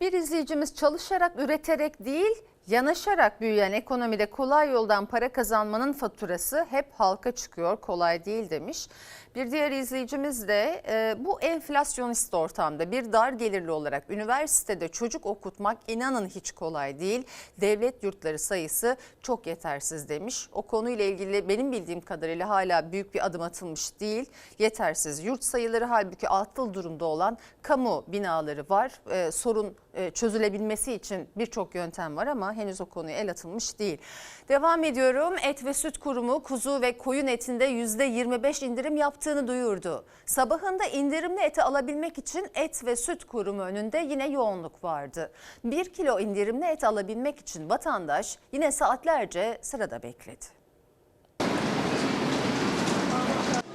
Bir izleyicimiz çalışarak, üreterek değil, yanaşarak büyüyen ekonomide kolay yoldan para kazanmanın faturası hep halka çıkıyor, kolay değil demiş. Bir diğer izleyicimiz de e, bu enflasyonist ortamda bir dar gelirli olarak üniversitede çocuk okutmak inanın hiç kolay değil. Devlet yurtları sayısı çok yetersiz demiş. O konuyla ilgili benim bildiğim kadarıyla hala büyük bir adım atılmış değil. Yetersiz yurt sayıları halbuki atıl durumda olan kamu binaları var. E, sorun e, çözülebilmesi için birçok yöntem var ama henüz o konuya el atılmış değil. Devam ediyorum. Et ve Süt Kurumu kuzu ve koyun etinde %25 indirim yaptığını duyurdu. Sabahında indirimli eti alabilmek için Et ve Süt Kurumu önünde yine yoğunluk vardı. 1 kilo indirimli et alabilmek için vatandaş yine saatlerce sırada bekledi.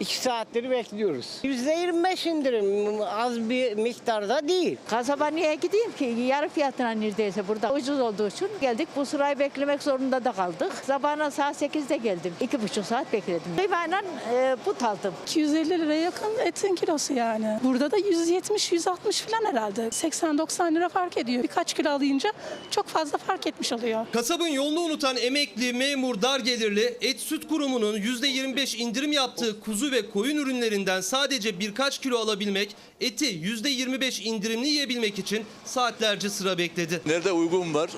İki saattir bekliyoruz. Yüzde 25 indirim az bir miktarda değil. Kasaba niye gideyim ki? Yarı fiyatına neredeyse burada ucuz olduğu için geldik. Bu sırayı beklemek zorunda da kaldık. Sabahına saat 8'de geldim. İki buçuk saat bekledim. Kıymayla e, but aldım. 250 liraya yakın etin kilosu yani. Burada da 170-160 falan herhalde. 80-90 lira fark ediyor. Birkaç kilo alınca çok fazla fark etmiş oluyor. Kasabın yolunu unutan emekli, memur, dar gelirli Et Süt Kurumu'nun %25 indirim yaptığı kuzu ve koyun ürünlerinden sadece birkaç kilo alabilmek, eti %25 indirimli yiyebilmek için saatlerce sıra bekledi. Nerede uygun var?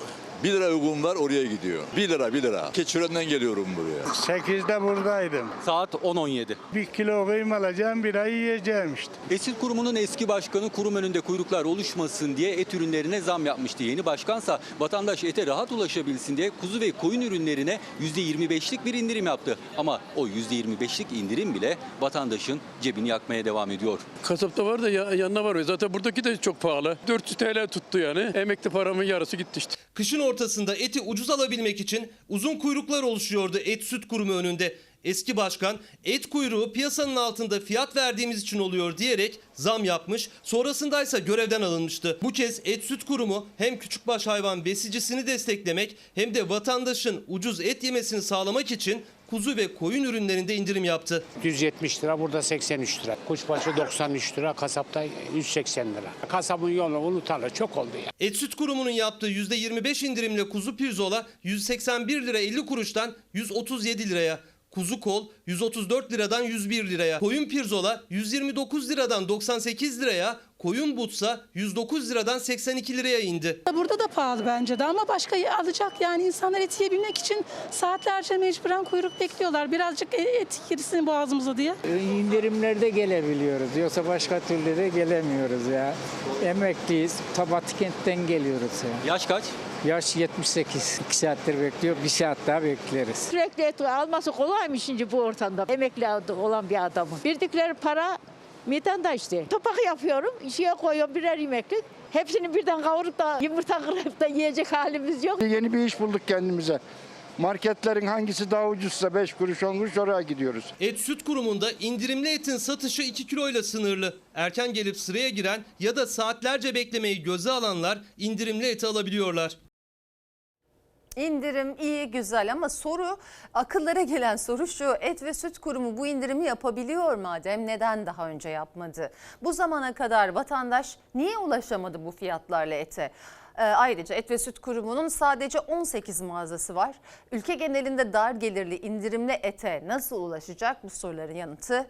1 lira uygun var oraya gidiyor. 1 lira 1 lira. Keçiören'den geliyorum buraya. 8'de buradaydım. Saat 10.17. Bir kilo kıyma alacağım, bir ay yiyeceğim işte. Esit Kurumu'nun eski başkanı kurum önünde kuyruklar oluşmasın diye et ürünlerine zam yapmıştı. Yeni başkansa vatandaş ete rahat ulaşabilsin diye kuzu ve koyun ürünlerine %25'lik bir indirim yaptı. Ama o %25'lik indirim bile vatandaşın cebini yakmaya devam ediyor. Kasapta var da ya- yanına var. Zaten buradaki de çok pahalı. 400 TL tuttu yani. Emekli paramın yarısı gitti işte. Kışın ortasında eti ucuz alabilmek için uzun kuyruklar oluşuyordu Et Süt Kurumu önünde. Eski başkan et kuyruğu piyasanın altında fiyat verdiğimiz için oluyor diyerek zam yapmış. Sonrasındaysa görevden alınmıştı. Bu kez Et Süt Kurumu hem küçükbaş hayvan besicisini desteklemek hem de vatandaşın ucuz et yemesini sağlamak için kuzu ve koyun ürünlerinde indirim yaptı. 170 lira burada 83 lira. Kuşbaşı 93 lira kasapta 180 lira. Kasabın yolunu unutalı çok oldu ya. Et Süt Kurumu'nun yaptığı %25 indirimle kuzu pirzola 181 lira 50 kuruştan 137 liraya. Kuzu kol 134 liradan 101 liraya. Koyun pirzola 129 liradan 98 liraya. Koyun butsa 109 liradan 82 liraya indi. Burada da pahalı bence de ama başka alacak yani insanlar et yiyebilmek için saatlerce mecburen kuyruk bekliyorlar. Birazcık e- et girsin boğazımıza diye. indirimlerde gelebiliyoruz. Yoksa başka türlü de gelemiyoruz ya. Emekliyiz. Tabatkent'ten geliyoruz ya. Yaş kaç? Yaş 78. 2 saattir bekliyor. Bir saat daha bekleriz. Sürekli et alması kolaymış şimdi bu ortamda. Emekli olan bir adamın. Bildikleri para midanda işte. Topak yapıyorum, şeye koyuyorum birer yemeklik. Hepsini birden kavurup da yumurta kırıp da yiyecek halimiz yok. Yeni bir iş bulduk kendimize. Marketlerin hangisi daha ucuzsa 5 kuruş 10 kuruş oraya gidiyoruz. Et Süt Kurumu'nda indirimli etin satışı 2 kiloyla sınırlı. Erken gelip sıraya giren ya da saatlerce beklemeyi göze alanlar indirimli eti alabiliyorlar. İndirim iyi güzel ama soru akıllara gelen soru şu et ve süt kurumu bu indirimi yapabiliyor madem neden daha önce yapmadı? Bu zamana kadar vatandaş niye ulaşamadı bu fiyatlarla ete? Ee, ayrıca Et ve Süt Kurumu'nun sadece 18 mağazası var. Ülke genelinde dar gelirli indirimli ete nasıl ulaşacak bu soruların yanıtı